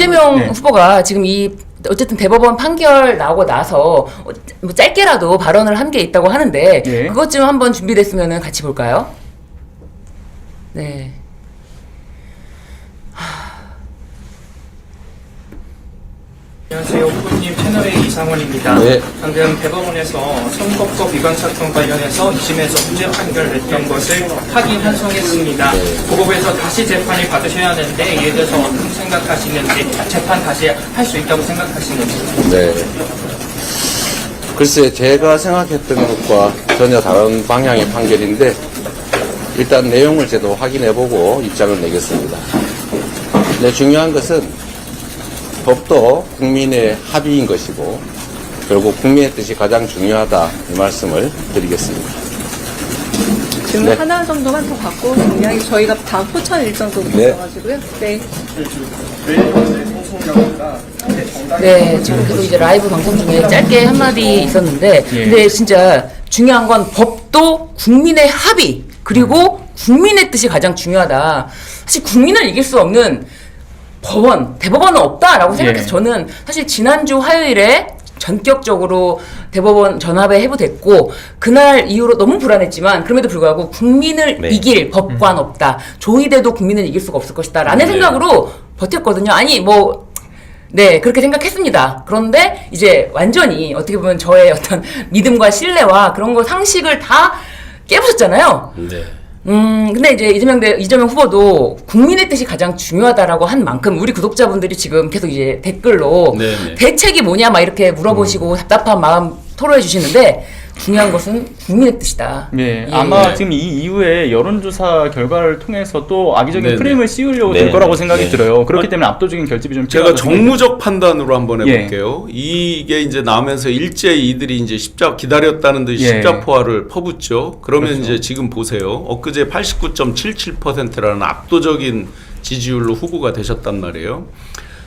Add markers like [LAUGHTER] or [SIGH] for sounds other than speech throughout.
이재명 네. 후보가 지금 이 어쨌든 대법원 판결 나오고 나서 어, 뭐 짧게라도 발언을 한 게 있다고 하는데 예. 그것 좀 한번 준비됐으면 같이 볼까요? 네. 안녕하세요. 후보님 채널의 이상원입니다. 네. 방금 대법원에서 선거법 위반 사건 관련해서 2심에서 무죄 판결냈던 것을 확인 환송했습니다. 고법에서 다시 재판을 받으셔야 하는데 이에 대해서 어떻게 생각하시는지 재판 다시 할 수 있다고 생각하시는지 네. 글쎄, 제가 생각했던 것과 전혀 다른 방향의 판결인데, 일단 내용을 제도 확인해보고 입장을 내겠습니다. 네, 중요한 것은 법도 국민의 합의인 것이고, 결국 국민의 뜻이 가장 중요하다, 이 말씀을 드리겠습니다. 질문 네. 하나 정도만 더 받고 정리하기 저희가 다음 포천 일정 도 네. 있어가지고요. 네. 네, 지금 계속 이제 라이브 방송 중에 짧게 한마디 있었는데, 예. 근데 진짜 중요한 건 법도 국민의 합의, 그리고 국민의 뜻이 가장 중요하다. 사실 국민을 이길 수 없는 법원, 대법원은 없다라고 생각해서 예. 저는 사실 지난주 화요일에 전격적으로 대법원 전압에 해부됐고 그날 이후로 너무 불안했지만 그럼에도 불구하고 국민을 네. 이길 법관 없다 조의돼도 국민을 이길 수가 없을 것이다 라는 네. 생각으로 버텼거든요 아니 뭐 네, 그렇게 생각했습니다. 그런데 이제 완전히 어떻게 보면 저의 어떤 믿음과 신뢰와 그런 거 상식을 다 깨부셨잖아요. 네. 음, 근데 이제 이재명 대, 이재명 후보도 국민의 뜻이 가장 중요하다라고 한 만큼 우리 구독자분들이 지금 계속 이제 댓글로 네네. 음. 대책이 뭐냐 막 이렇게 물어보시고 답답한 마음 토로해 주시는데 중요한 것은 국민의 뜻이다. 네, 예. 아마 네. 지금 이 이후에 여론조사 결과를 통해서 또 악의적인 네네. 프레임을 씌우려고 네. 될 거라고 생각이 네. 들어요. 그렇기 때문에 압도적인 결집이 좀 제가 필요하다고 정무적 판단으로 한번 예. 해볼게요. 이게 이제 나오면서 일제 이들이 이제 십자 기다렸다는 듯이 예. 십자포화를 퍼붓죠. 그러면 그렇죠. 이제 지금 보세요. 엊그제 89.77%라는 압도적인 지지율로 후보가 되셨단 말이에요.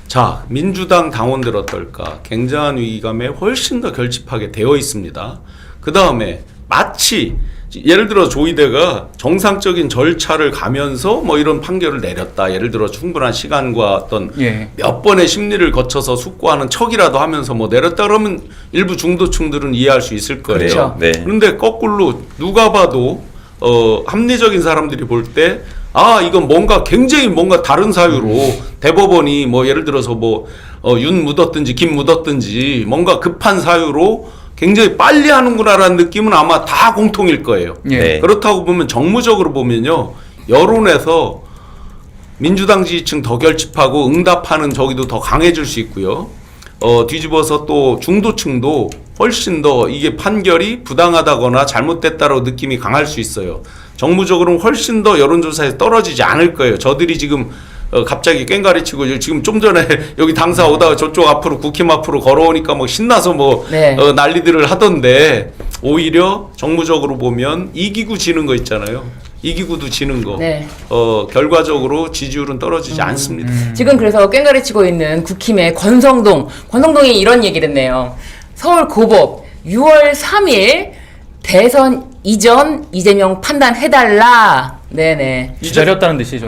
자, 민주당 당원들 어떨까? 굉장한 위기감에 훨씬 더 결집하게 되어 있습니다. 그 다음에 마치 예를 들어 조이대가 정상적인 절차를 가면서 뭐 이런 판결을 내렸다. 예를 들어 충분한 시간과 어떤 예. 몇 번의 심리를 거쳐서 숙고하는 척이라도 하면서 뭐 내렸다 그러면 일부 중도층들은 이해할 수 있을 거예요. 그렇죠. 네. 그런데 거꾸로 누가 봐도 어 합리적인 사람들이 볼 때 아 이건 뭔가 굉장히 뭔가 다른 사유로 대법원이 뭐 예를 들어서 뭐 어 윤 묻었든지 김 묻었든지 뭔가 급한 사유로 굉장히 빨리 하는구나라는 느낌은 아마 다 공통일 거예요. 예. 네. 그렇다고 보면 정무적으로 보면요 여론에서 민주당 지지층 더 결집하고 응답하는 저기도 더 강해질 수 있고요. 어, 뒤집어서 또 중도층도 훨씬 더 이게 판결이 부당하다거나 잘못됐다라고 느낌이 강할 수 있어요. 정무적으로는 훨씬 더 여론조사에서 떨어지지 않을 거예요. 저들이 지금 어, 갑자기 꽹가리 치고 지금 좀 전에 [LAUGHS] 여기 당사 오다가 저쪽 앞으로 국힘 앞으로 걸어오니까 뭐 신나서 뭐 네. 어, 난리들을 하던데 오히려 정무적으로 보면 이기고 지는 거 있잖아요. 이기고도 지는 거. 네. 어, 결과적으로 지지율은 떨어지지 않습니다. 지금 그래서 꽹가리 치고 있는 국힘의 권성동, 권성동이 이런 얘기를 했네요. 서울 고법 6월 3일 대선 이전 이재명 판단해달라. 네네. 기다렸다는 듯이 좀